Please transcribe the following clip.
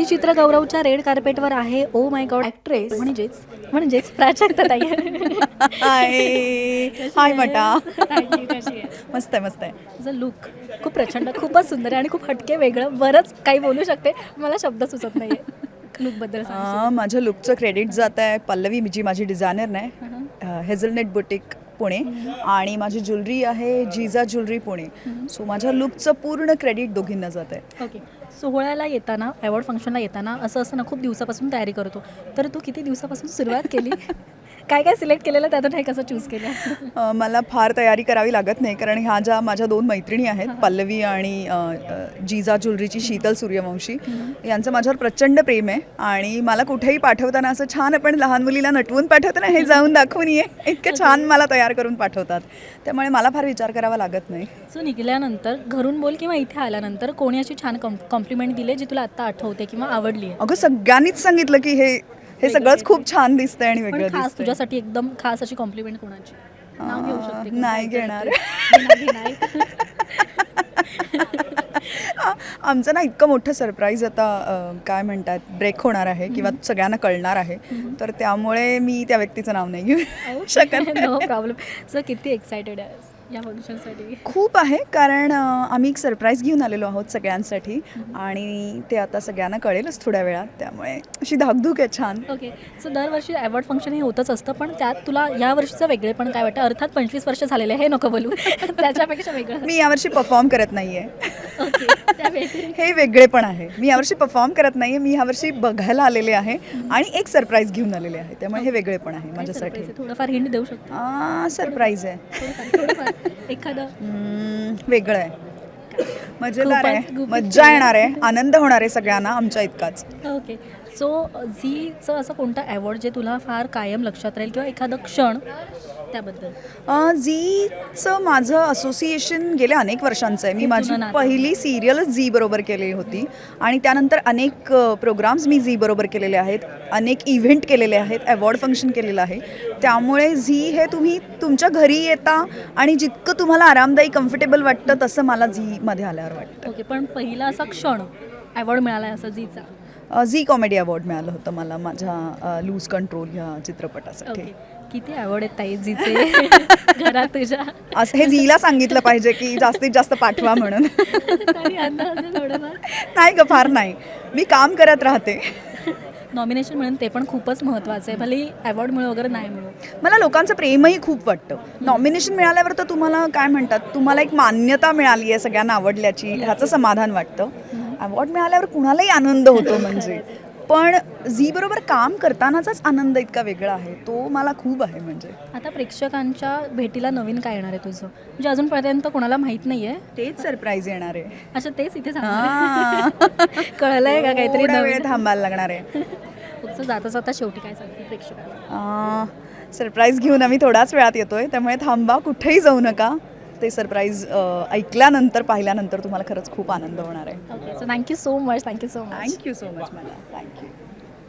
Zee चित्र गौरवच्या red कार्पेटवर आहे oh my God actress म्हणजेच म्हणजेच प्राजक्ता ताई. हाय. हाय मटा? मस्त आहे मस्त आहे. तुझं लुक खूप प्रचंड खूपच सुंदर आहे आणि खूप हटके वेगळं बरंच काही बोलू शकते. मला शब्द सुचत नाही लुकबद्दल माझ्या लुकचं क्रेडिट जात आहे पल्लवी जी माझी डिझायनर नाही. Hazelnut boutique Pune. आणि माझी ज्वेलरी आहे जिजा ज्वेलरी पुणे. सो माझ्या लुकचं पूर्ण क्रेडिट दोघींना जात आहे. ओके सोहळ्याला येताना अवॉर्ड फंक्शनला येताना असं असं ना खूप दिवसापासून तयारी करतो तर तू किती दिवसापासून सुरुवात केली? काय काय सिलेक्ट केलेलं? त्यातून हे कसं चूज केलं? मला फार तयारी करावी लागत नाही. कारण ह्या ज्या माझ्या दोन मैत्रिणी आहेत पल्लवी आणि जिजा ज्वेलरीची शीतल सूर्यवंशी यांचं माझ्यावर प्रचंड प्रेम आहे. आणि मला कुठेही पाठवताना असं छान आपण लहान मुलीला नटवून पाठवतो ना हे जाऊन दाखवून ये इतकं छान मला तयार करून पाठवतात. त्यामुळे मला फार विचार करावा लागत नाही. सो निघाल्यानंतर घरून बोल किंवा इथे आल्यानंतर कोणी अशी छान कॉम्प्लिमेंट दिली जी तुला आत्ता आठवते किंवा आवडली अगं सगळ्यांनीच सांगितलं की हे हे सगळंच खूप छान दिसतंय आणि वेगळं खास दिसतंय. तुझ्यासाठी एकदम खास अशी कॉम्प्लिमेंट कोणाची? नाव घेऊ शकते अं, नाही घेणार नाही, नाही. आ- आमचं ना इतकं मोठं सरप्राईज आता अ, काय म्हणतात ब्रेक होणार आहे किंवा सगळ्यांना कळणार आहे. तर त्यामुळे मी त्या व्यक्तीचं नाव नाही घेऊ शकत. प्रॉब्लेम सर किती एक्सायटेड आहे. या फंक्शनसाठी खूप आहे कारण आम्ही एक सरप्राईज घेऊन आलेलो आहोत सगळ्यांसाठी आणि ते आता सगळ्यांना कळेलच थोड्या वेळात त्यामुळे अशी धाकधूक आहे छान. ओके सो दरवर्षी अवॉर्ड फंक्शन हे होतच असतं पण त्यात तुला या वर्षीचं वेगळे पण काय वाटतं? अर्थात पंचवीस वर्ष झालेले हे नको बोलू. त्याच्यापेक्षा वेगळं. मी यावर्षी परफॉर्म करत नाही आहे हे वेगळे पण आहे. मी यावर्षी परफॉर्म करत नाही मी यावर्षी बघायला आलेले आहे आणि एक सरप्राईज घेऊन आलेले आहे. त्यामुळे हे वेगळे पण आहे माझ्यासाठी? थोडंफार हिंट देऊ शकतो? सरप्राईज आहे. एखादं? वेगळं आहे. मजेदार आहे. मज्जा येणार आहे. आनंद होणार आहे सगळ्यांना आमच्या इतकाच. ओके. सो झीचं असं कोणतं अवॉर्ड जे तुला फार कायम लक्षात राहील किंवा एखादं क्षण त्याबद्दल? झीचं माझं असोसिएशन गेल्या अनेक वर्षांचं आहे. मी माझी. पहिली सिरियलच झी बरोबर केली होती. आणि त्यानंतर अनेक प्रोग्राम्स मी झी बरोबर केलेले आहेत. अनेक इव्हेंट केलेले आहेत. अवॉर्ड फंक्शन केलेलं आहे. त्यामुळे झी हे तुम्ही तुमच्या घरी येता आणि जितकं तुम्हाला आरामदायी कम्फर्टेबल वाटतं तसं मला झीमध्ये आल्यावर वाटतं. ओके पण पहिला असा क्षण अवॉर्ड मिळाला आहे असं झीचा. झी कॉमेडी अवॉर्ड मिळालं होतं मला माझ्या लूज कंट्रोल ह्या चित्रपटासाठी. किती आवड आहेत ताई झीचे घरात तुझ्या. असं हे झीला सांगितलं पाहिजे की जास्तीत जास्त पाठवा म्हणून. नाही ग फार नाही. मी काम करत राहते. नॉमिनेशन म्हणून ते पण खूपच महत्त्वाचं आहे. भले अवॉर्ड मिळो वगैरे नाही मिळो. मला लोकांचं प्रेमही खूप वाटतं. नॉमिनेशन मिळाल्यावर तर तुम्हाला काय म्हणतात? तुम्हाला एक मान्यता मिळाली आहे सगळ्यांना आवडल्याची ह्याचं समाधान वाटतं. अवॉर्ड मिळाल्यावर कुणालाही आनंद होतो म्हणजे. पण झी बरोबर काम करतानाचाच आनंद इतका वेगळा आहे. तो मला खूप आहे म्हणजे. आता प्रेक्षकांच्या भेटीला नवीन काय येणार आहे तुझं? म्हणजे अजूनपर्यंत कोणाला माहीत नाही आहे तेच सरप्राईज येणार आहे. अच्छा तेच इथे सांग हां. कळलंय का काहीतरी वेळ नवीन? थांबायला लागणार आहे. फक्त जाता जाता शेवटी काय सांगते प्रेक्षकांना? सरप्राईज घेऊन आम्ही थोड्याच वेळात येतोय. त्यामुळे थांबा कुठेही जाऊ नका. ते सरप्राईज ऐकल्यानंतर पाहिल्यानंतर तुम्हाला खरंच खूप आनंद होणार आहे. Okay so thank you so much thank you so much thank you so much मला थँक्यू